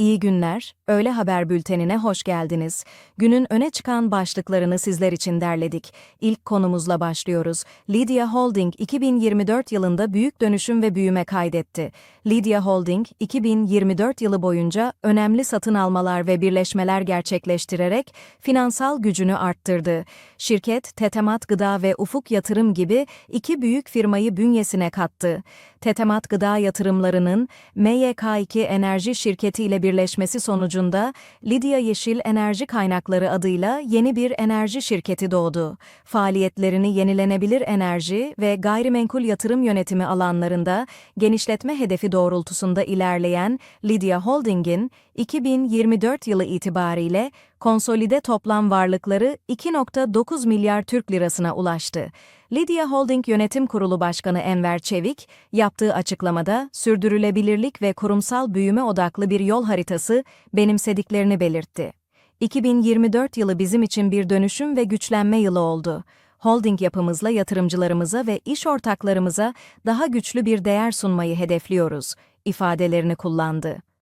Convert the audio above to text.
İyi günler, Öğle Haber Bülteni'ne hoş geldiniz. Günün öne çıkan başlıklarını sizler için derledik. İlk konumuzla başlıyoruz. Lydia Holding 2024 yılında büyük dönüşüm ve büyüme kaydetti. Lydia Holding, 2024 yılı boyunca önemli satın almalar ve birleşmeler gerçekleştirerek finansal gücünü arttırdı. Şirket, Tetemat Gıda ve Ufuk Yatırım gibi iki büyük firmayı bünyesine kattı. Tetemat Gıda Yatırımları'nın MYK2 Enerji Şirketi ile birleşmesi sonucunda Lidya Yeşil Enerji Kaynakları adıyla yeni bir enerji şirketi doğdu. Faaliyetlerini yenilenebilir enerji ve gayrimenkul yatırım yönetimi alanlarında genişletme hedefi doğrultusunda ilerleyen Lidya Holding'in 2024 yılı itibariyle konsolide toplam varlıkları 2.9 milyar Türk lirasına ulaştı. Lidya Holding Yönetim Kurulu Başkanı Enver Çevik, yaptığı açıklamada sürdürülebilirlik ve kurumsal büyüme odaklı bir yol haritası benimsediklerini belirtti. 2024 yılı bizim için bir dönüşüm ve güçlenme yılı oldu. Holding yapımızla yatırımcılarımıza ve iş ortaklarımıza daha güçlü bir değer sunmayı hedefliyoruz, ifadelerini kullandı.